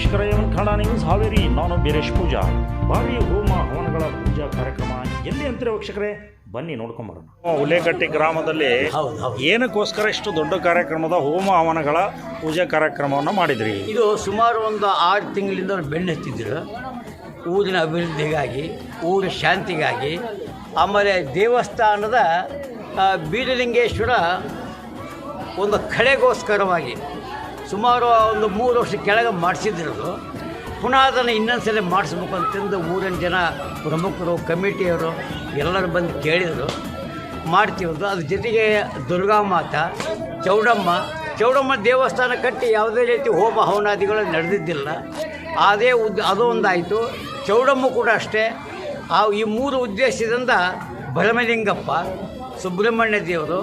ವೀಕ್ಷಕರ ಕನ್ನಡ ನ್ಯೂಸ್ ಹಾವೇರಿ ನಾನು ಬೀರೇಶ್ ಪೂಜಾ. ಭಾರಿ ಹೋಮ ಹವನಗಳ ಪೂಜಾ ಕಾರ್ಯಕ್ರಮ ಎಲ್ಲಿ ಅಂತೀರಿ ವೀಕ್ಷಕರೇ? ಬನ್ನಿ ನೋಡ್ಕೊಂಬರೋಣ ಉಲೇಕಟ್ಟಿ ಗ್ರಾಮದಲ್ಲಿ ಏನಕ್ಕೋಸ್ಕರ ಇಷ್ಟು ದೊಡ್ಡ ಕಾರ್ಯಕ್ರಮದ ಹೋಮ ಹವನಗಳ ಪೂಜಾ ಕಾರ್ಯಕ್ರಮವನ್ನು ಮಾಡಿದ್ರಿ? ಇದು ಸುಮಾರು ಒಂದು ಆರು ತಿಂಗಳಿಂದ ಅವ್ರು ಬೆನ್ನು ಹತ್ತಿದ್ರು ಊರಿನ ಅಭಿವೃದ್ಧಿಗಾಗಿ ಊರ ಶಾಂತಿಗಾಗಿ. ಆಮೇಲೆ ದೇವಸ್ಥಾನದ ಬೀರಲಿಂಗೇಶ್ವರ ಒಂದು ಕಳೆಗೋಸ್ಕರವಾಗಿ ಸುಮಾರು ಒಂದು ಮೂರು ವರ್ಷ ಕೆಳಗೆ ಮಾಡಿಸಿದ್ರು ಅದು. ಪುನಃ ಅದನ್ನು ಇನ್ನೊಂದು ಸಲ ಮಾಡಿಸ್ಬೇಕು ಅಂತಂದು ಊರಿನ ಜನ ಪ್ರಮುಖರು, ಕಮಿಟಿಯವರು ಎಲ್ಲರೂ ಬಂದು ಕೇಳಿದರು. ಮಾಡ್ತೀವದು ಅದ್ರ ಜೊತೆಗೆ ದುರ್ಗಾ ಮಾತ ಚೌಡಮ್ಮ ಚೌಡಮ್ಮ ದೇವಸ್ಥಾನ ಕಟ್ಟಿ ಯಾವುದೇ ರೀತಿ ಹೋಮ ಹವನಾದಿಗಳು ನಡೆದಿದ್ದಿಲ್ಲ. ಅದೇ ಉದ್, ಅದು ಒಂದಾಯಿತು. ಚೌಡಮ್ಮ ಕೂಡ ಅಷ್ಟೇ. ಆ ಈ ಮೂರು ಉದ್ದೇಶದಿಂದ ಭರಮಲಿಂಗಪ್ಪ ಸುಬ್ರಹ್ಮಣ್ಯ ದೇವರು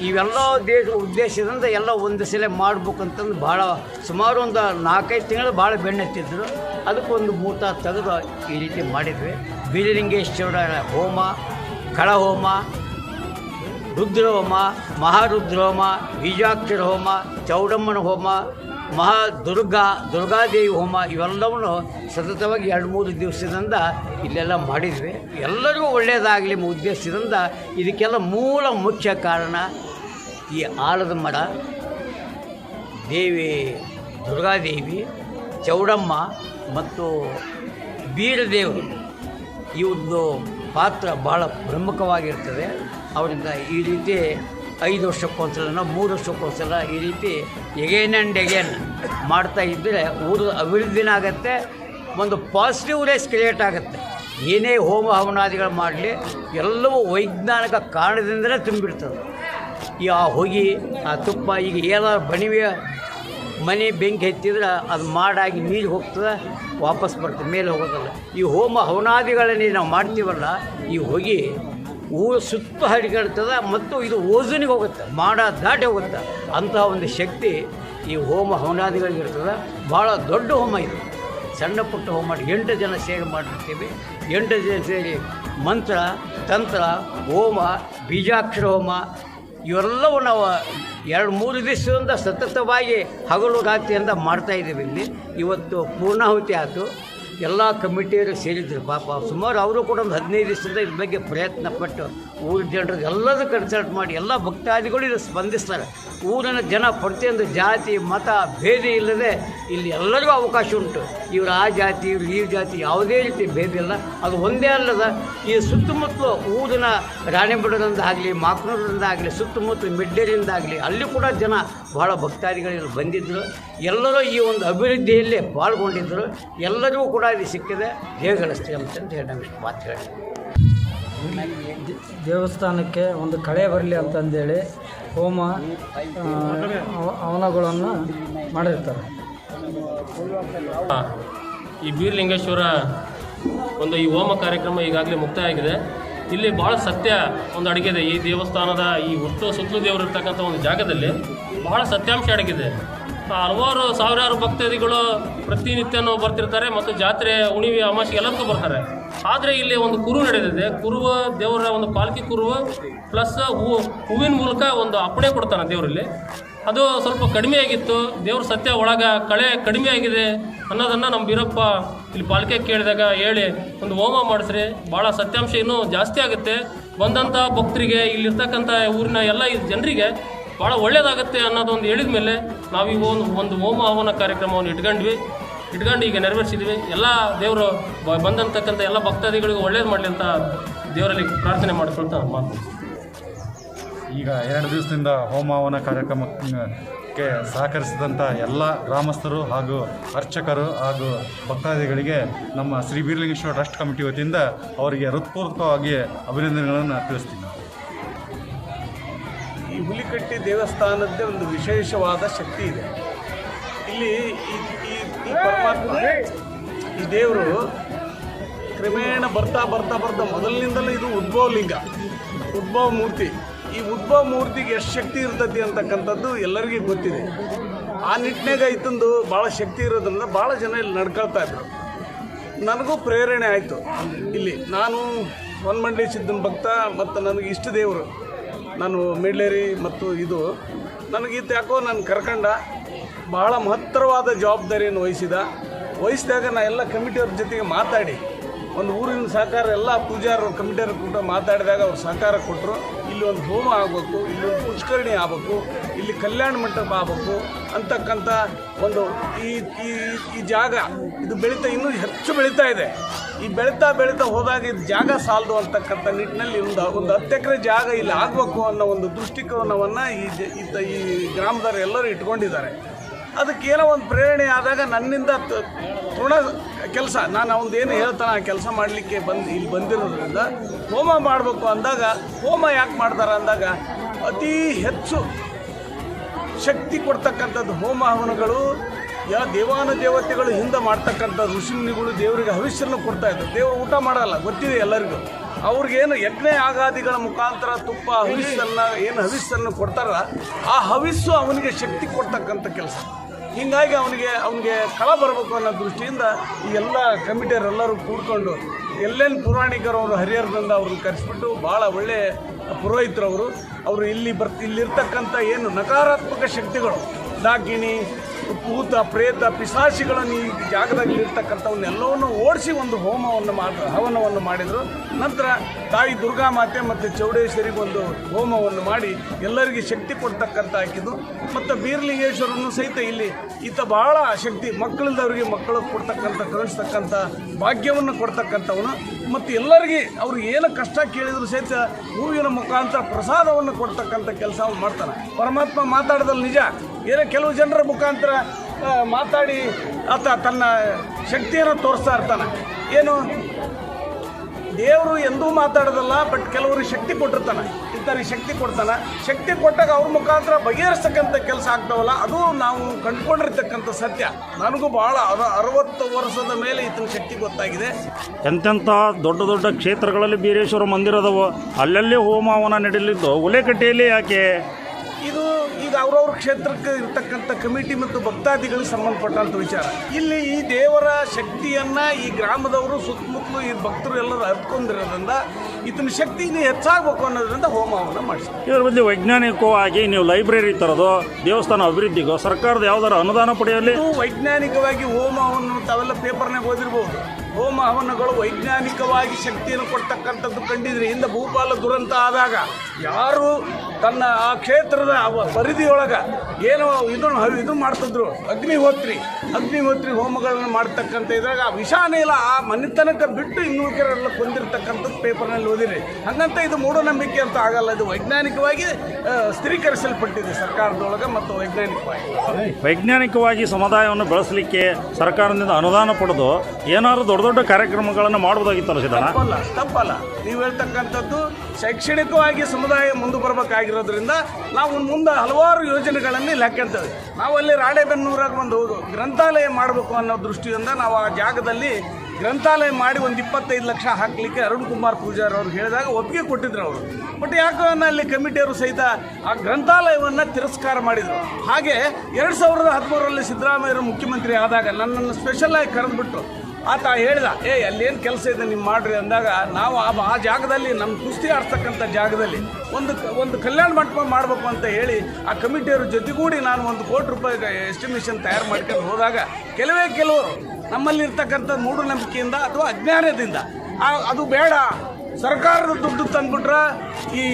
ಇವೆಲ್ಲ ದೇಶ ಉದ್ದೇಶದಿಂದ ಎಲ್ಲ ಒಂದು ಸಲ ಮಾಡ್ಬೇಕಂತಂದು ಭಾಳ ಸುಮಾರು ಒಂದು ನಾಲ್ಕೈದು ತಿಂಗಳು ಭಾಳ ಬೆನ್ನತ್ತಿದ್ರು. ಅದಕ್ಕೊಂದು ಮೂರ್ತ ತೆಗೆದು ಈ ರೀತಿ ಮಾಡಿದ್ವಿ. ಬೀರಲಿಂಗೇಶ್ವರ ಹೋಮ, ಕಳಹೋಮ ರುದ್ರಹೋಮ ಮಹಾರುದ್ರಹೋಮ ಬೀಜಾಕ್ಷರ ಹೋಮ, ಚೌಡಮ್ಮನ ಹೋಮ ಮಹಾ ದುರ್ಗಾ ದುರ್ಗಾದೇವಿ ಹೋಮ ಇವೆಲ್ಲವನ್ನು ಸತತವಾಗಿ ಎರಡು ಮೂರು ದಿವಸದಿಂದ ಇಲ್ಲೆಲ್ಲ ಮಾಡಿದ್ವಿ. ಎಲ್ಲರಿಗೂ ಒಳ್ಳೆಯದಾಗಲಿ ಉದ್ದೇಶದಿಂದ ಇದಕ್ಕೆಲ್ಲ ಮೂಲ ಮುಖ್ಯ ಕಾರಣ ಈ ಆಲದ ಮಡ ದೇವಿ ದುರ್ಗಾದೇವಿ, ಚೌಡಮ್ಮ ಮತ್ತು ಬೀರದೇವರು. ಈ ಒಂದು ಪಾತ್ರ ಭಾಳ ಪ್ರಮುಖವಾಗಿರ್ತದೆ. ಅವರಿಂದ ಈ ರೀತಿ ಐದು ವರ್ಷಕ್ಕೊಂದ್ಸಲನೋ ಮೂರು ವರ್ಷಕ್ಕೊಂದ್ಸಲ ಈ ರೀತಿ ಎಗೇನ್ ಆ್ಯಂಡ್ ಎಗೇನ್ ಮಾಡ್ತಾ ಇದ್ದರೆ ಊರು ಅಭಿವೃದ್ಧಿನ ಆಗುತ್ತೆ, ಒಂದು ಪಾಸಿಟಿವ್ ರೇಸ್ ಕ್ರಿಯೇಟ್ ಆಗುತ್ತೆ. ಏನೇ ಹೋಮ ಹವನಾದಿಗಳು ಮಾಡಲಿ, ಎಲ್ಲವೂ ವೈಜ್ಞಾನಿಕ ಕಾರಣದಿಂದಲೇ ತುಂಬಿರ್ತದೆ. ಈ ಆ ಹೊಗೆ ಆ ತುಪ್ಪ ಈಗ ಏನಾದ್ರು ಬಣಿವೆ ಮನೆ ಬೆಂಕಿ ಹೆತ್ತಿದ್ರೆ ಅದು ಮಾಡಾಗಿ ನೀರು ಹೋಗ್ತದೆ, ವಾಪಸ್ ಬರ್ತದೆ, ಮೇಲೆ ಹೋಗೋದಲ್ಲ. ಈ ಹೋಮ ಹವನಾದಿಗಳನ್ನೇ ನಾವು ಮಾಡ್ತೀವಲ್ಲ, ಈ ಹೊಗೆ ಊ ಸುತ್ತ ಹರಿಗೆಡ್ತದೆ ಮತ್ತು ಇದು ಓಜನಿಗೆ ಹೋಗುತ್ತೆ, ಮಾಡ ದಾಟಿ ಹೋಗುತ್ತೆ. ಅಂತಹ ಒಂದು ಶಕ್ತಿ ಈ ಹೋಮ ಹವನಾದಿಗಳಿಗಿರ್ತದೆ ಭಾಳ ದೊಡ್ಡ ಹೋಮ ಇದು. ಸಣ್ಣ ಪುಟ್ಟ ಹೋಮ ಎಂಟು ಜನ ಸೇರಿ ಮಾಡಿರ್ತೀವಿ. ಎಂಟು ಜನ ಸೇರಿ ಮಂತ್ರ, ತಂತ್ರ, ಹೋಮ, ಬೀಜಾಕ್ಷರ ಹೋಮ ಇವೆಲ್ಲವೂ ನಾವು ಎರಡು ಮೂರು ದಿವಸದಿಂದ ಸತತವಾಗಿ ಹಗಲು ರಾತ್ರಿಯಿಂದ ಮಾಡ್ತಾಯಿದ್ದೀವಿ ಇಲ್ಲಿ. ಇವತ್ತು ಪೂರ್ಣಾಹುತಿ ಆಯಿತು. ಎಲ್ಲ ಕಮಿಟಿಯವರು ಸೇರಿದ್ರು. ಪಾಪ ಸುಮಾರು ಅವರು ಕೂಡ ಒಂದು ಹದಿನೈದು ದಿವಸದಿಂದ ಇದ್ರ ಬಗ್ಗೆ ಪ್ರಯತ್ನ ಪಟ್ಟು ಊರ ಜನರಿಗೆ ಎಲ್ಲದೂ ಕನ್ಸಲ್ಟ್ ಮಾಡಿ ಎಲ್ಲ ಭಕ್ತಾದಿಗಳು ಇದು ಸ್ಪಂದಿಸ್ತಾರೆ. ಊರಿನ ಜನ ಪ್ರತಿಯೊಂದು ಜಾತಿ, ಮತ, ಭೇದ ಇಲ್ಲದೆ ಇಲ್ಲಿ ಎಲ್ಲರಿಗೂ ಅವಕಾಶ ಉಂಟು. ಇವರು ಆ ಜಾತಿ ಇವರು ಈ ಜಾತಿ ಯಾವುದೇ ರೀತಿ ಭೇದ ಇಲ್ಲ. ಅದು ಒಂದೇ ಅಲ್ಲದ ಈ ಸುತ್ತಮುತ್ತಲು ಊರಿನ ರಾಣಿಬೆಡದಿಂದ ಆಗಲಿ ಸುತ್ತಮುತ್ತಲು ಆಗಲಿ ಸುತ್ತಮುತ್ತ ಮಿಡ್ಡೇರಿಂದ ಆಗಲಿ, ಅಲ್ಲಿ ಕೂಡ ಜನ ಬಹಳ ಭಕ್ತಾದಿಗಳು ಬಂದಿದ್ದರು. ಎಲ್ಲರೂ ಈ ಒಂದು ಅಭಿವೃದ್ಧಿಯಲ್ಲಿ ಪಾಲ್ಗೊಂಡಿದ್ದರು. ಎಲ್ಲರಿಗೂ ಕೂಡ ಇದು ಸಿಕ್ಕಿದೆ. ಹೇಗಳಿಸ್ತೀವಿ ಅಂತಂದು ಹೇಳಿ ನಾವು ಇಷ್ಟು ಮಾತು ಹೇಳಿ ದೇವಸ್ಥಾನಕ್ಕೆ ಒಂದು ಕಳೆ ಬರಲಿ ಅಂತಂದೇಳಿ ಹೋಮ ಹವನಗಳನ್ನು ಮಾಡಿರ್ತಾರೆ. ಈ ಬೀರ್ಲಿಂಗೇಶ್ವರ ಒಂದು ಈ ಹೋಮ ಕಾರ್ಯಕ್ರಮ ಈಗಾಗಲೇ ಮುಕ್ತಾಯ ಆಗಿದೆ ಇಲ್ಲಿ ಭಾಳ ಸತ್ಯ ಒಂದು ಅಡಗಿದೆ. ಈ ದೇವಸ್ಥಾನದ ಈ ಹುಟ್ಟು ಸುತ್ತಲೂ ದೇವರು ಇರ್ತಕ್ಕಂಥ ಒಂದು ಜಾಗದಲ್ಲಿ ಬಹಳ ಸತ್ಯಾಂಶ ಅಡಗಿದೆ. ಹಲವಾರು ಸಾವಿರಾರು ಭಕ್ತಾದಿಗಳು ಪ್ರತಿನಿತ್ಯನೂ ಬರ್ತಿರ್ತಾರೆ ಮತ್ತು ಜಾತ್ರೆ ಉಣಿವೆ ಅಮಾಸೆ ಎಲ್ಲದಕ್ಕೂ ಬರ್ತಾರೆ. ಆದರೆ ಇಲ್ಲಿ ಒಂದು ಕುರು ನಡೆದಿದೆ. ಕುರುವ ದೇವರ ಒಂದು ಪಾಲ್ಕಿ ಕುರುವ ಪ್ಲಸ್ ಹೂವು ಹೂವಿನ ಮೂಲಕ ಒಂದು ಅಪ್ಪಣೆ ಕೊಡ್ತಾನೆ ದೇವರಲ್ಲಿ. ಅದು ಸ್ವಲ್ಪ ಕಡಿಮೆ ಆಗಿತ್ತು. ದೇವ್ರ ಸತ್ಯ ಒಳಗೆ ಕಳೆ ಕಡಿಮೆ ಆಗಿದೆ ಅನ್ನೋದನ್ನು ನಮ್ಮ ಬೀರಪ್ಪ ಇಲ್ಲಿ ಪಾಲ್ಕೆ ಕೇಳಿದಾಗ ಹೇಳಿ, ಒಂದು ಹೋಮ ಮಾಡಿಸ್ರಿ. ಭಾಳ ಸತ್ಯಾಂಶ ಇನ್ನೂ ಜಾಸ್ತಿ ಆಗುತ್ತೆ. ಬಂದಂಥ ಭಕ್ತರಿಗೆ ಇಲ್ಲಿರ್ತಕ್ಕಂಥ ಊರಿನ ಎಲ್ಲ ಜನರಿಗೆ ಭಾಳ ಒಳ್ಳೇದಾಗುತ್ತೆ ಅನ್ನೋದೊಂದು ಹೇಳಿದ ಮೇಲೆ ನಾವೀಗ ಒಂದು ಒಂದು ಹೋಮ ಹವನ ಕಾರ್ಯಕ್ರಮವನ್ನು ಇಟ್ಕೊಂಡ್ವಿ ಇಟ್ಕೊಂಡು ಈಗ ನೆರವೇರಿಸಿದ್ವಿ. ಎಲ್ಲ ದೇವರು ಬಂದಂತಕ್ಕಂಥ ಎಲ್ಲ ಭಕ್ತಾದಿಗಳಿಗೂ ಒಳ್ಳೇದು ಮಾಡಲಿ ಅಂತ ದೇವರಲ್ಲಿ ಪ್ರಾರ್ಥನೆ ಮಾಡಿಕೊಳ್ತಾ ಮಾತು. ಈಗ ಎರಡು ದಿವಸದಿಂದ ಹೋಮ ಹವನ ಕಾರ್ಯಕ್ರಮಕ್ಕೆ ಸಹಕರಿಸಿದಂಥ ಎಲ್ಲ ಗ್ರಾಮಸ್ಥರು ಹಾಗೂ ಅರ್ಚಕರು ಹಾಗೂ ಭಕ್ತಾದಿಗಳಿಗೆ ನಮ್ಮ ಶ್ರೀ ಬೀರಲಿಂಗೇಶ್ವರ ಟ್ರಸ್ಟ್ ಕಮಿಟಿ ವತಿಯಿಂದ ಅವರಿಗೆ ಹೃತ್ಪೂರ್ವಕವಾಗಿ ಅಭಿನಂದನೆಗಳನ್ನು ತಿಳಿಸ್ತೀನಿ. ಹುಲಿಕಟ್ಟಿ ದೇವಸ್ಥಾನದ್ದೇ ಒಂದು ವಿಶೇಷವಾದ ಶಕ್ತಿ ಇದೆ. ಇಲ್ಲಿ ಈ ಪರಮಾತ್ಮ ಈ ದೇವರು ಕ್ರಮೇಣ ಬರ್ತಾ ಬರ್ತಾ ಬರ್ತಾ ಮೊದಲಿನಿಂದಲೂ ಇದು ಉದ್ಭವ ಲಿಂಗ, ಉದ್ಭವ ಮೂರ್ತಿ. ಈ ಉದ್ಭವ ಮೂರ್ತಿಗೆ ಎಷ್ಟು ಶಕ್ತಿ ಇರ್ತತಿ ಅಂತಕ್ಕಂಥದ್ದು ಎಲ್ಲರಿಗೂ ಗೊತ್ತಿದೆ. ಆ ನಿಟ್ಟಿನಾಗ ಇತ್ತಂದು ಭಾಳ ಶಕ್ತಿ ಇರೋದ್ರಿಂದ ಭಾಳ ಜನ ಇಲ್ಲಿ ನಡ್ಕೊಳ್ತಾ ಇದ್ರು. ನನಗೂ ಪ್ರೇರಣೆ ಆಯಿತು. ಇಲ್ಲಿ ನಾನು ಹೊನ್ಮಂಡಿ ಸಿದ್ದನ ಭಕ್ತ, ಮತ್ತು ನನಗೆ ಇಷ್ಟ ದೇವರು. ನಾನು ಮಿಡ್ಲೇರಿ ಮತ್ತು ಇದು ನನಗೆ ಇತ್ತು ಯಾಕೋ ನಾನು ಕರ್ಕಂಡ ಬಹಳ ಮಹತ್ತರವಾದ ಜವಾಬ್ದಾರಿಯನ್ನು ವಹಿಸಿದ. ವಹಿಸಿದಾಗ ನಾ ಎಲ್ಲ ಕಮಿಟಿಯವ್ರ ಜೊತೆಗೆ ಮಾತಾಡಿ. ಒಂದು ಊರಿನ ಸಹಕಾರ, ಎಲ್ಲ ಪೂಜಾರರು, ಕಮಿಟಿಯವ್ರ ಕೂಡ ಮಾತಾಡಿದಾಗ ಅವ್ರು ಸಹಕಾರ ಕೊಟ್ಟರು ಇಲ್ಲಿ ಒಂದು ಹೋಮ ಆಗಬೇಕು ಇಲ್ಲಿ ಒಂದು ಪುಷ್ಕರಣಿ ಆಗಬೇಕು, ಇಲ್ಲಿ ಕಲ್ಯಾಣ ಮಂಟಪ ಆಗಬೇಕು ಅಂತಕ್ಕಂಥ ಒಂದು ಈ ಈ ಈ ಜಾಗ, ಇದು ಬೆಳೀತಾ ಇನ್ನೂ ಹೆಚ್ಚು ಬೆಳೀತಾ ಇದೆ. ಈ ಬೆಳೀತಾ ಬೆಳೀತಾ ಹೋದಾಗ ಇದು ಜಾಗ ಸಾಲದು ಅಂತಕ್ಕಂಥ ನಿಟ್ಟಿನಲ್ಲಿ ಒಂದು ಒಂದು ಹತ್ತು ಎಕರೆ ಜಾಗ ಇಲ್ಲಿ ಆಗಬೇಕು ಅನ್ನೋ ಒಂದು ದೃಷ್ಟಿಕೋನವನ್ನು ಈ ಈ ಗ್ರಾಮದವರು ಎಲ್ಲರೂ ಇಟ್ಕೊಂಡಿದ್ದಾರೆ. ಅದಕ್ಕೆ ಏನೋ ಒಂದು ಪ್ರೇರಣೆ ಆದಾಗ ನನ್ನಿಂದ ತೃಣ ಕೆಲಸ, ನಾನು ಅವನದೇನು ಹೇಳ್ತಾನೆ, ಆ ಕೆಲಸ ಮಾಡಲಿಕ್ಕೆ ಬಂದು, ಇಲ್ಲಿ ಬಂದಿರೋದ್ರಿಂದ ಹೋಮ ಮಾಡಬೇಕು ಅಂದಾಗ, ಹೋಮ ಯಾಕೆ ಮಾಡ್ತಾರೆ ಅಂದಾಗ ಅತಿ ಹೆಚ್ಚು ಶಕ್ತಿ ಕೊಡ್ತಕ್ಕಂಥದ್ದು ಹೋಮ ಹವನಗಳು ಯಾವ ದೇವಾನು ದೇವತೆಗಳು ಹಿಂದೆ ಮಾಡ್ತಕ್ಕಂಥ ಋಷಿಮುನಿಗಳು ದೇವರಿಗೆ ಹವಿಷ್ಯನ ಕೊಡ್ತಾ ಇದ್ರು. ದೇವರು ಊಟ ಮಾಡಲ್ಲ, ಗೊತ್ತಿದೆ ಎಲ್ಲರಿಗೂ. ಅವ್ರಿಗೇನು ಯಜ್ಞ ಆಗಾದಿಗಳ ಮುಖಾಂತರ ತುಪ್ಪ ಹವಿಸ್ಸನ್ನು ಏನು ಹವಿಸ್ಸನ್ನು ಕೊಡ್ತಾರ ಆ ಹವಿಸ್ಸು ಅವನಿಗೆ ಶಕ್ತಿ ಕೊಡ್ತಕ್ಕಂಥ ಕೆಲಸ. ಹೀಗಾಗಿ ಅವನಿಗೆ ಅವನಿಗೆ ಕಳ ಬರಬೇಕು ಅನ್ನೋ ದೃಷ್ಟಿಯಿಂದ ಈ ಎಲ್ಲ ಕಮಿಟಿಯರೆಲ್ಲರೂ ಕೂಡ್ಕೊಂಡು ಎಲ್ಲೆಲ್ಲಿ ಪುರಾಣಿಕರು ಅವರು ಹರಿಹರದಿಂದ ಅವ್ರನ್ನ ಕರೆಸ್ಬಿಟ್ಟು ಭಾಳ ಒಳ್ಳೆಯ ಪುರೋಹಿತರವರು ಅವರು. ಇಲ್ಲಿ ಬರ್ತಿ ಇಲ್ಲಿರ್ತಕ್ಕಂಥ ಏನು ನಕಾರಾತ್ಮಕ ಶಕ್ತಿಗಳು ಡಾಕಿಣಿ ಭೂತ, ಪ್ರೇತ, ಪಿಶಾಚಿಗಳನ್ನು ಈ ಜಾಗದಲ್ಲಿ ಇರ್ತಕ್ಕಂಥವನ್ನೆಲ್ಲವನ್ನು ಓಡಿಸಿ ಒಂದು ಹೋಮವನ್ನು ಮಾಡಿ, ಹವನವನ್ನು ಮಾಡಿದರು. ನಂತರ ತಾಯಿ ದುರ್ಗಾ ಮಾತೆ ಮತ್ತು ಚೌಡೇಶ್ವರಿಗೆ ಒಂದು ಹೋಮವನ್ನು ಮಾಡಿ ಎಲ್ಲರಿಗೆ ಶಕ್ತಿ ಕೊಡ್ತಕ್ಕಂಥ ಹಾಕಿದ್ದು ಮತ್ತು ಬೀರ್ಲಿಂಗೇಶ್ವರನ್ನು ಸಹಿತ ಇಲ್ಲಿ ಈತ ಬಹಳ ಶಕ್ತಿ ಮಕ್ಕಳದವ್ರಿಗೆ ಮಕ್ಕಳು ಕೊಡ್ತಕ್ಕಂಥ, ಕಳಿಸ್ತಕ್ಕಂಥ ಭಾಗ್ಯವನ್ನು ಕೊಡ್ತಕ್ಕಂಥವನು. ಮತ್ತು ಎಲ್ಲರಿಗೆ ಅವ್ರಿಗೆ ಏನು ಕಷ್ಟ ಕೇಳಿದ್ರು ಸಹಿತ ಹೂವಿನ ಮುಖಾಂತರ ಪ್ರಸಾದವನ್ನು ಕೊಡ್ತಕ್ಕಂಥ ಕೆಲಸವನ್ನು ಮಾಡ್ತಾನೆ. ಪರಮಾತ್ಮ ಮಾತಾಡೋದಲ್ಲಿ ನಿಜ ಏನೋ ಕೆಲವು ಜನರ ಮುಖಾಂತರ ಮಾತಾಡಿ ಆತ ತನ್ನ ಶಕ್ತಿಯನ್ನು ತೋರಿಸ್ತಾ ಇರ್ತಾನೆ. ಏನು? ದೇವರು ಎಂದೂ ಮಾತಾಡೋದಲ್ಲ ಬಟ್ ಕೆಲವರಿಗೆ ಶಕ್ತಿ ಕೊಟ್ಟಿರ್ತಾನೆ. ಇಂಥವ್ರಿಗೆ ಶಕ್ತಿ ಕೊಡ್ತಾನೆ. ಶಕ್ತಿ ಕೊಟ್ಟಾಗ ಅವ್ರ ಮುಖಾಂತರ ಬಗೆಹರಿಸ್ತಕ್ಕಂಥ ಕೆಲಸ ಆಗ್ತಾವಲ್ಲ, ಅದು ನಾವು ಕಂಡುಕೊಂಡಿರ್ತಕ್ಕಂಥ ಸತ್ಯ. ನನಗೂ ಅದು ಅರವತ್ತು ವರ್ಷದ ಮೇಲೆ ಈತನ ಶಕ್ತಿ ಗೊತ್ತಾಗಿದೆ. ಎಂತೆಂಥ ದೊಡ್ಡ ದೊಡ್ಡ ಕ್ಷೇತ್ರಗಳಲ್ಲಿ ಬೀರೇಶ್ವರ ಮಂದಿರದವು. ಅಲ್ಲಲ್ಲೇ ಹೋಮ ಹವನ ನಡೆಯಲಿದ್ದು ಉಲೆಕಟ್ಟೆಯಲ್ಲಿ ಯಾಕೆ? ಅವ್ರವ್ರ ಕ್ಷೇತ್ರಕ್ಕೆ ಇರ್ತಕ್ಕಂಥ ಕಮಿಟಿ ಮತ್ತು ಭಕ್ತಾದಿಗಳಿಗೆ ಸಂಬಂಧಪಟ್ಟಂಥ ವಿಚಾರ. ಇಲ್ಲಿ ಈ ದೇವರ ಶಕ್ತಿಯನ್ನು ಈ ಗ್ರಾಮದವರು ಸುತ್ತಮುತ್ತಲು ಈ ಭಕ್ತರು ಎಲ್ಲರೂ ಹತ್ಕೊಂಡಿರೋದ್ರಿಂದ ಇದನ್ನ ಶಕ್ತಿ ಇನ್ನೂ ಹೆಚ್ಚಾಗಬೇಕು ಅನ್ನೋದ್ರಿಂದ ಹೋಮವನ್ನು ಮಾಡಿಸ್ತಾರೆ ಇದರ ಬಗ್ಗೆ ವೈಜ್ಞಾನಿಕವಾಗಿ ನೀವು ಲೈಬ್ರರಿ ತರೋದು ದೇವಸ್ಥಾನ ಅಭಿವೃದ್ಧಿಗೋ ಸರ್ಕಾರದ ಯಾವ್ದಾರು ಅನುದಾನ ಪಡೆಯಲಿ? ವೈಜ್ಞಾನಿಕವಾಗಿ ಹೋಮವನ್ನು ತಾವೆಲ್ಲ ಪೇಪರ್ನಾಗ ಓದಿರ್ಬೋದು. ಹೋಮ ಹವನಗಳು ವೈಜ್ಞಾನಿಕವಾಗಿ ಶಕ್ತಿಯನ್ನು ಕೊಡ್ತಕ್ಕಂಥದ್ದು ಕಂಡಿದ್ರೆ ಹಿಂದೆ ಭೂಪಾಲ ದುರಂತ ಆದಾಗ ಯಾರು ತನ್ನ ಆ ಕ್ಷೇತ್ರದ ಪರಿಧಿಯೊಳಗೆ ಏನೋ ಇದನ್ನು ಹವಿ ಇದು ಮಾಡ್ತಿದ್ರು. ಅಗ್ನಿಹೋತ್ರಿ. ಅಗ್ನಿಹೋತ್ರಿ ಹೋಮಗಳನ್ನು ಮಾಡ್ತಕ್ಕಂಥ ಇದ್ರಾಗ ಆ ವಿಷಾನೇಲ ಆ ಮನೆತನಕ ಬಿಟ್ಟು ಇನ್ನುಳಿಕೆಲ್ಲ ಕೊಂದಿರ್ತಕ್ಕಂಥದ್ದು ಪೇಪರ್ನಲ್ಲಿ ಓದಿರಿ. ಹಂಗಂತ ಇದು ಮೂಢನಂಬಿಕೆ ಅಂತ ಆಗಲ್ಲ. ಇದು ವೈಜ್ಞಾನಿಕವಾಗಿ ಸ್ಥಿರೀಕರಿಸಲ್ಪಟ್ಟಿದೆ ಸರ್ಕಾರದೊಳಗೆ ಮತ್ತು ವೈಜ್ಞಾನಿಕವಾಗಿ. ವೈಜ್ಞಾನಿಕವಾಗಿ ಸಮುದಾಯವನ್ನು ಬೆಳೆಸಲಿಕ್ಕೆ ಸರ್ಕಾರದಿಂದ ಅನುದಾನ ಪಡೆದು ಏನಾದ್ರು ದೊಡ್ಡ ದೊಡ್ಡ ಕಾರ್ಯಕ್ರಮಗಳನ್ನು ಮಾಡುವುದಾಗಿ ಸಿದ್ದಣ್ಣ? ತಪ್ಪಲ್ಲ ತಪ್ಪಲ್ಲ. ನೀವು ಹೇಳ್ತಕ್ಕಂಥದ್ದು ಶೈಕ್ಷಣಿಕವಾಗಿ ಸಮುದಾಯ ಮುಂದೆ ಬರಬೇಕಾಗಿರೋದ್ರಿಂದ ನಾವು ಮುಂದೆ ಹಲವಾರು ಯೋಜನೆಗಳನ್ನು ಹಾಕ್ಯಂತೇವೆ ನಾವು ಅಲ್ಲಿ ರಾಣೆಬೆನ್ನೂರಾಗ ಒಂದು ಗ್ರಂಥಾಲಯ ಮಾಡಬೇಕು ಅನ್ನೋ ದೃಷ್ಟಿಯಿಂದ ನಾವು ಆ ಜಾಗದಲ್ಲಿ ಗ್ರಂಥಾಲಯ ಮಾಡಿ ಒಂದು ಇಪ್ಪತ್ತೈದು ಲಕ್ಷ ಹಾಕಲಿಕ್ಕೆ ಅರುಣ್ ಕುಮಾರ್ ಪೂಜಾರ್ ಅವ್ರು ಹೇಳಿದಾಗ ಒಪ್ಪಿಗೆ ಕೊಟ್ಟಿದ್ರು ಅವರು. ಬಟ್ ಯಾಕೋ ಅಲ್ಲಿ ಕಮಿಟಿಯವರು ಸಹಿತ ಆ ಗ್ರಂಥಾಲಯವನ್ನು ತಿರಸ್ಕಾರ ಮಾಡಿದರು. ಹಾಗೆ ಎರಡು ಸಾವಿರದ ಹದಿಮೂರರಲ್ಲಿ ಸಿದ್ದರಾಮಯ್ಯರು ಮುಖ್ಯಮಂತ್ರಿ ಆದಾಗ ನನ್ನನ್ನು ಸ್ಪೆಷಲ್ ಆಗಿ ಕರೆದುಬಿಟ್ಟು ಆತ ಹೇಳಿದ, ಏ, ಅಲ್ಲೇನು ಕೆಲಸ ಇದೆ ನೀವು ಮಾಡ್ರಿ ಅಂದಾಗ, ನಾವು ಆ ಜಾಗದಲ್ಲಿ ನಮ್ಮ ಕುಸ್ತಿ ಆಡ್ತಕ್ಕಂಥ ಜಾಗದಲ್ಲಿ ಒಂದು ಒಂದು ಕಲ್ಯಾಣ ಮಂಟಪ ಮಾಡಬೇಕು ಅಂತ ಹೇಳಿ ಆ ಕಮಿಟಿಯವ್ರ ಜೊತೆಗೂಡಿ ನಾನು ಒಂದು ಕೋಟಿ ರೂಪಾಯಿ ಎಸ್ಟಿಮೇಷನ್ ತಯಾರು ಮಾಡ್ಕೊಂಡು ಹೋದಾಗ, ಕೆಲವೇ ಕೆಲವರು ನಮ್ಮಲ್ಲಿ ಇರ್ತಕ್ಕಂಥ ಮೂಢನಂಬಿಕೆಯಿಂದ ಅಥವಾ ಅಜ್ಞಾನದಿಂದ. ಅದು ಬೇಡ. ಸರ್ಕಾರದ ದುಡ್ಡು ತಂದ್ಬಿಟ್ರೆ ಈ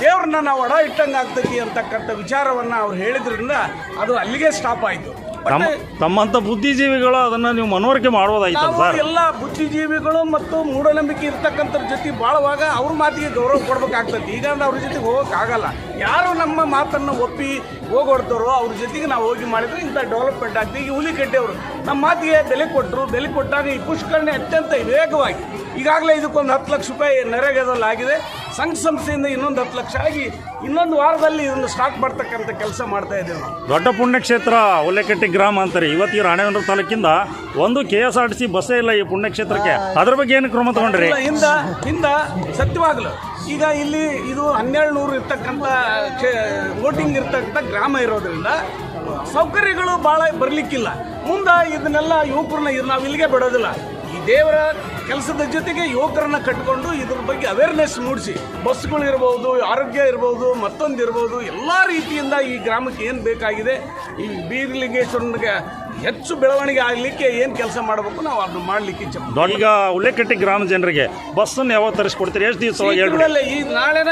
ದೇವ್ರನ್ನ ನಾವು ಒಡ ಇಟ್ಟಂಗೆ ಆಗ್ತೈತಿ ಅಂತಕ್ಕಂಥ ವಿಚಾರವನ್ನು ಅವ್ರು ಹೇಳಿದ್ರಿಂದ ಅದು ಅಲ್ಲಿಗೆ ಸ್ಟಾಪ್ ಆಯಿತು. ತಮ್ಮ ತಮ್ಮಂಥ ಬುದ್ಧಿಜೀವಿಗಳು ಅದನ್ನು ನೀವು ಮನವರಿಕೆ ಮಾಡುವುದಾಯ್ತು ನಾವು ಸರ್. ಎಲ್ಲ ಬುದ್ಧಿಜೀವಿಗಳು ಮತ್ತು ಮೂಢನಂಬಿಕೆ ಇರ್ತಕ್ಕಂಥ ಜೊತೆ ಬಾಳುವಾಗ ಅವ್ರ ಮಾತಿಗೆ ಗೌರವ ಕೊಡ್ಬೇಕಾಗ್ತದೆ. ಈಗ ಅಂದ್ರೆ ಅವ್ರ ಜೊತೆಗೆ ಹೋಗೋಕ್ಕಾಗಲ್ಲ ಯಾರು ನಮ್ಮ ಮಾತನ್ನು ಒಪ್ಪಿ ಹೋಗೋಡ್ತಾರೋ ಅವ್ರ ಜೊತೆಗೆ ನಾವು ಹೋಗಿ ಮಾಡಿದ್ರೆ ಇಂಥ ಡೆವಲಪ್ಮೆಂಟ್ ಆಗ್ತದೆ. ಈಗ ಹುಲಿಕಟ್ಟೆಯವರು ನಮ್ಮ ಮಾತಿಗೆ ಬೆಲೆ ಕೊಟ್ಟರು ಬೆಲೆ ಕೊಟ್ಟಾಗ ಈ ಪುಷ್ಕರಣೆ ಅತ್ಯಂತ ವೇಗವಾಗಿ ಈಗಾಗಲೇ ಇದಕ್ಕೊಂದು ಹತ್ತು ಲಕ್ಷ ರೂಪಾಯಿ ನರೇಗಾದಲ್ಲಿ ಆಗಿದೆ. ಸಂಘ ಸಂಸ್ಥೆಯಿಂದ ಇನ್ನೊಂದು ಹತ್ತು ಲಕ್ಷ ಆಗಿ ಇನ್ನೊಂದು ವಾರದಲ್ಲಿ ಇದನ್ನು ಸ್ಟಾರ್ಟ್ ಮಾಡ್ತಕ್ಕಂಥ ಕೆಲಸ ಮಾಡ್ತಾ ಇದ್ದೇವೆ ನಾವು. ದೊಡ್ಡ ಪುಣ್ಯಕ್ಷೇತ್ರ ಉಲ್ಲೇಕಟ್ಟಿ ಗ್ರಾಮ ಅಂತಾರೆ. ಇವತ್ತಿಗೆ ರಾಣೇಬೆನ್ನೂರು ತಾಲೂಕಿಂದ ಒಂದು K S R T C ಬಸ್ಸೇ ಇಲ್ಲ ಈ ಪುಣ್ಯಕ್ಷೇತ್ರಕ್ಕೆ. ಅದ್ರ ಬಗ್ಗೆ ಏನು ಕ್ರಮ ತಗೊಂಡ್ರಿ? ಇಲ್ಲ, ಹಿಂದ ಹಿಂದ ಸತ್ಯವಾಗ್ಲು. ಈಗ ಇಲ್ಲಿ ಇದು ಹನ್ನೆರಡು ನೂರು ಇರ್ತಕ್ಕಂಥ ವೋಟಿಂಗ್ ಇರ್ತಕ್ಕಂಥ ಗ್ರಾಮ ಇರೋದ್ರಿಂದ ಸೌಕರ್ಯಗಳು ಭಾಳ ಬರಲಿಕ್ಕಿಲ್ಲ. ಮುಂದೆ ಇದನ್ನೆಲ್ಲ ಯುವಕರನ್ನ ಇದು ನಾವು ಇಲ್ಲಿಗೆ ಬಿಡೋದಿಲ್ಲ. ದೇವರ ಕೆಲಸದ ಜೊತೆಗೆ ಯುವಕರನ್ನ ಕಟ್ಕೊಂಡು ಇದ್ರ ಬಗ್ಗೆ ಅವೇರ್ನೆಸ್ ಮೂಡಿಸಿ. ಬಸ್ಗಳು ಇರ್ಬೋದು ಆರೋಗ್ಯ ಇರ್ಬೋದು ಮತ್ತೊಂದು ಇರ್ಬೋದು ಎಲ್ಲ ರೀತಿಯಿಂದ ಈ ಗ್ರಾಮಕ್ಕೆ ಏನು ಬೇಕಾಗಿದೆ ಈ ಬೀರ್ಲಿಂಗೇಶ್ವರನಿಗೆ ಹೆಚ್ಚು ಬೆಳವಣಿಗೆ ಆಗಲಿಕ್ಕೆ ಏನು ಕೆಲಸ ಮಾಡಬೇಕು ನಾವು ಅದನ್ನು ಮಾಡಲಿಕ್ಕೆ ಇಚ್ಛೆ ದೊಡ್ಡ ಈಗ ಉಲ್ಲೇಖಟ್ಟಿ ಗ್ರಾಮ ಜನರಿಗೆ ಬಸ್ಸನ್ನು ಯಾವಾಗ ತರಿಸ್ಕೊಡ್ತೀರಿ? ಎಷ್ಟು ದಿವಸ ಹೇಳಿ ಈ ನಾಳೆನ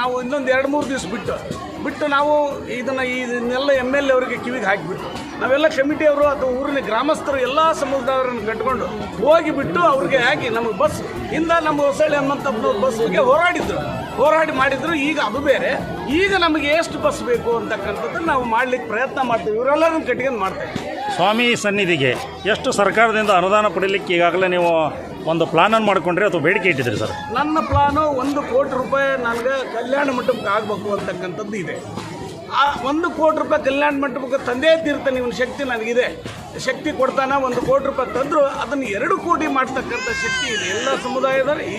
ನಾವು ಇನ್ನೊಂದು ಎರಡು ಮೂರು ದಿವಸ ಬಿಟ್ಟು ಬಿಟ್ಟು ನಾವು ಇದನ್ನು ಇದನ್ನೆಲ್ಲ ಎಂ ಎಲ್ ಎ ಅವರಿಗೆ ಕಿವಿಗೆ ಹಾಕಿಬಿಟ್ಟು. ನಾವೆಲ್ಲ ಕಮಿಟಿಯವರು ಅಥವಾ ಊರಿನ ಗ್ರಾಮಸ್ಥರು ಎಲ್ಲ ಸಮುದಾಯರನ್ನು ಕಟ್ಕೊಂಡು ಹೋಗಿಬಿಟ್ಟು ಅವ್ರಿಗೆ ಹಾಕಿ ನಮಗೆ ಬಸ್ ಇಂದ ನಮ್ಮ ಹೊಸಳ್ಳಿ ಬಸ್ ಬಗ್ಗೆ ಹೋರಾಡಿದ್ರು. ಹೋರಾಡಿ ಮಾಡಿದ್ರು ಈಗ ಅದು ಬೇರೆ. ಈಗ ನಮಗೆ ಎಷ್ಟು ಬಸ್ ಬೇಕು ಅಂತಕ್ಕಂಥದ್ದು ನಾವು ಮಾಡ್ಲಿಕ್ಕೆ ಪ್ರಯತ್ನ ಮಾಡ್ತೀವಿ. ಇವರೆಲ್ಲರನ್ನು ಕಟ್ಕೊಂಡು ಮಾಡ್ತೇವೆ ಸ್ವಾಮಿ ಸನ್ನಿಧಿಗೆ ಎಷ್ಟು ಸರ್ಕಾರದಿಂದ ಅನುದಾನ ಪಡೀಲಿಕ್ಕೆ ಈಗಾಗಲೇ ನೀವು ಒಂದು ಪ್ಲಾನನ್ನು ಮಾಡಿಕೊಂಡ್ರೆ ಅಥವಾ ಬೇಡಿಕೆ ಇಟ್ಟಿದ್ರಿ ಸರ್? ನನ್ನ ಪ್ಲಾನು ಒಂದು ಕೋಟಿ ರೂಪಾಯಿ ನನಗೆ ಕಲ್ಯಾಣ ಮಂಟಪಕ್ಕೆ ಆಗಬೇಕು ಅಂತಕ್ಕಂಥದ್ದು ಇದೆ. ಆ ಒಂದು ಕೋಟಿ ರೂಪಾಯಿ ಕಲ್ಯಾಣ ಮಂಟಪಕ್ಕೆ ತಂದೇ ತೀರ್ತಾನೆ ಇವನ ಶಕ್ತಿ ನನಗಿದೆ. ಶಕ್ತಿ ಕೊಡ್ತಾನೆ, ಒಂದು ಕೋಟಿ ರೂಪಾಯಿ ತಂದರು, ಅದನ್ನು ಎರಡು ಕೋಟಿ ಮಾಡ್ತಕ್ಕಂಥ ಶಕ್ತಿ ಇದೆ. ಎಲ್ಲ ಸಮುದಾಯದವರು ಈ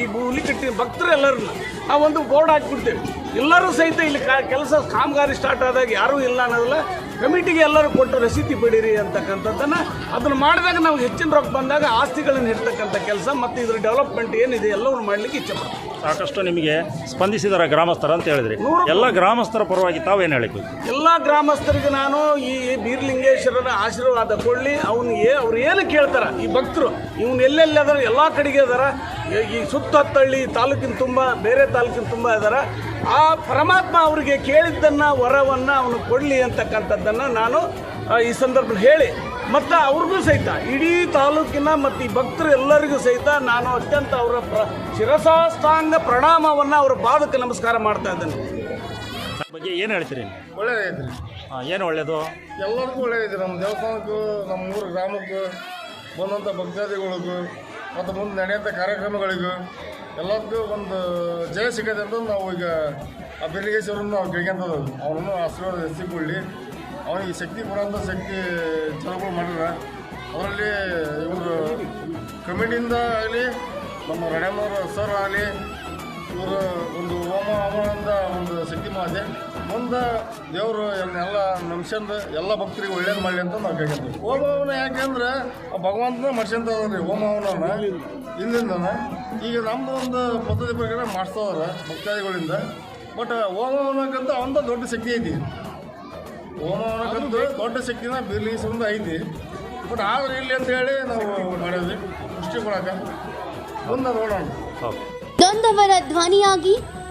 ಈ- ಭೂಲಿ ಹುಲಿಕಟ್ಟಿ ಭಕ್ತರು ಎಲ್ಲರನ್ನ ನಾವು ಒಂದು ಬೋರ್ಡ್ ಹಾಕ್ಬಿಡ್ತೇವೆ. ಎಲ್ಲರೂ ಸಹಿತ ಇಲ್ಲಿ ಕಾ ಕೆಲಸ ಕಾಮಗಾರಿ ಸ್ಟಾರ್ಟ್ ಆದಾಗ ಯಾರೂ ಇಲ್ಲ ಅನ್ನೋದಿಲ್ಲ ಕಮಿಟಿಗೆ ಎಲ್ಲರೂ ಕೊಟ್ಟು ರಸೀತಿ ಬಿಡಿರಿ ಅಂತಕ್ಕಂಥದ್ದನ್ನು ಅದನ್ನು ಮಾಡಿದಾಗ ನಾವು ಹೆಚ್ಚಿನ ರೊಕ್ಕ ಬಂದಾಗ ಆಸ್ತಿಗಳನ್ನು ಇರ್ತಕ್ಕಂಥ ಕೆಲಸ ಮತ್ತು ಇದ್ರ ಡೆವಲಪ್ಮೆಂಟ್ ಏನಿದೆ ಎಲ್ಲವನ್ನು ಮಾಡಲಿಕ್ಕೆ ಇಚ್ಛೆ ಪಡ್ತೀವಿ. ಸಾಕಷ್ಟು ನಿಮಗೆ ಸ್ಪಂದಿಸಿದಾರ ಗ್ರಾಮಸ್ಥರ ಅಂತ ಹೇಳಿದ್ರಿ. ಎಲ್ಲ ಗ್ರಾಮಸ್ಥರ ಪರವಾಗಿ ತಾವೇನು ಹೇಳಿ ಎಲ್ಲ ಗ್ರಾಮಸ್ಥರಿಗೆ ನಾನು ಈ ಬೀರ್ಲಿಂಗೇಶ್ವರನ ಆಶೀರ್ವಾದ ಕೊಳ್ಳಿ ಅವನು ಏ ಅವ್ರು ಏನು ಕೇಳ್ತಾರೆ? ಈ ಭಕ್ತರು. ಇವನು ಎಲ್ಲೆಲ್ಲಿ ಅದಾರ ಎಲ್ಲ ಕಡೆಗೆ ಅದಾರ. ಈ- ಸುತ್ತ ಸುತ್ತಹತ್ತಳ್ಳಿ ತಾಲೂಕಿನ ತುಂಬ ಬೇರೆ ತಾಲೂಕಿನ ತುಂಬ ಇದ್ದಾರೆ ಆ ಪರಮಾತ್ಮ ಅವರಿಗೆ ಕೇಳಿದ್ದನ್ನು ವರವನ್ನು ಅವನು ಕೊಡಲಿ ಅಂತಕ್ಕಂಥದ್ದನ್ನು ನಾನು ಈ ಸಂದರ್ಭದಲ್ಲಿ ಹೇಳಿ. ಮತ್ತು ಅವ್ರಿಗೂ ಸಹಿತ ಇಡೀ ತಾಲೂಕಿನ ಮತ್ತು ಈ ಭಕ್ತರು ಎಲ್ಲರಿಗೂ ಸಹಿತ ನಾನು ಅತ್ಯಂತ ಅವರ ಪ್ರ ಶಿರಸಾಷ್ಟಾಂಗ ಪ್ರಣಾಮವನ್ನು ಅವರ ಪಾದಕ್ಕೆ ನಮಸ್ಕಾರ ಮಾಡ್ತಾ ಇದ್ದೇನೆ. ಬಗ್ಗೆ ಏನು ಹೇಳ್ತೀರಿ? ಒಳ್ಳೆಯದೈತ್ರಿ ಹಾಂ ಏನು ಒಳ್ಳೆಯದು ಎಲ್ಲರಿಗೂ ಒಳ್ಳೆಯದೈತೆ ನಮ್ಮ ದೇವಸ್ಥಾನಕ್ಕೂ ನಮ್ಮ ಊರು ಗ್ರಾಮಕ್ಕೂ ಬಂದಂಥ ಭಕ್ತಾದಿಗಳಿಗೂ ಮತ್ತು ಮುಂದೆ ನಡೆಯುವಂಥ ಕಾರ್ಯಕ್ರಮಗಳಿಗೂ ಎಲ್ಲದಕ್ಕೂ ಒಂದು ಜಯ ಸಿಗತ್ತೆ ಅಂತ ನಾವು ಈಗ ಆ ಬೆರಳಿಗೇಶ್ವರನ್ನು ನಾವು ಕೇಳ್ಕೊಂತದ್ದು. ಅವನನ್ನು ಆಶೀರ್ವಾದ ಹೆಚ್ಚಿಕೊಳ್ಳಿ ಅವನಿಗೆ ಶಕ್ತಿ ಕೊಡೋಂಥ ಶಕ್ತಿ ಚಲೋಗಳು ಮಾಡಿದ್ರೆ ಅವರಲ್ಲಿ ಇವರು ಕಮಿಟಿಯಿಂದ ಆಗಲಿ, ನಮ್ಮ ರಣಮ್ಮವ್ರ ಸರ್ ಆಗಲಿ ಒಂದು ಮಾಡಿದೆ ಮುಂದೆ ದೇವರು ಎಲ್ಲ ಮನುಷ್ಯಂದು ಎಲ್ಲ ಭಕ್ತರಿಗೆ ಒಳ್ಳೇದು ಮಾಡಲಿ ಅಂತ ನಾವು ಕೇಳ್ಕೊಂತೀವಿ. ಓಮ ಹವನ ಯಾಕೆಂದ್ರೆ ಆ ಭಗವಂತನ ಮನುಷ್ಯಂತ ಅದನ್ರಿ ಓಮ ಹೋಮ ಇಲ್ಲಿಂದ ಈಗ ನಮ್ಮದು ಒಂದು ಪದ್ಧತಿ ಪ್ರಕಾರ ಮಾಡಿಸ್ತಾವ್ರೆ ಭಕ್ತಾದಿಗಳಿಂದ. ಬಟ್ ಓಮ ಹವನಕ್ಕಂತ ಅವಂತ ದೊಡ್ಡ ಶಕ್ತಿ ಐತಿ. ಓಮ ಹವನಕ್ಕಂತ ದೊಡ್ಡ ಶಕ್ತಿನ ಬೀರ್ಲಿಂಗೇಶ್ವರಿಂದ ಐತಿ. ಬಟ್ ಆದ್ರೆ ಇಲ್ಲಿ ಅಂತ ಹೇಳಿ ನಾವು ಮಾಡಿದ್ವಿ. ದೃಷ್ಟಿ ಕೊಡಕ್ಕೆ. ಮುಂದೆ ನೋಡೋಣ. ನೊಂದವರ ಧ್ವನಿಯಾಗಿ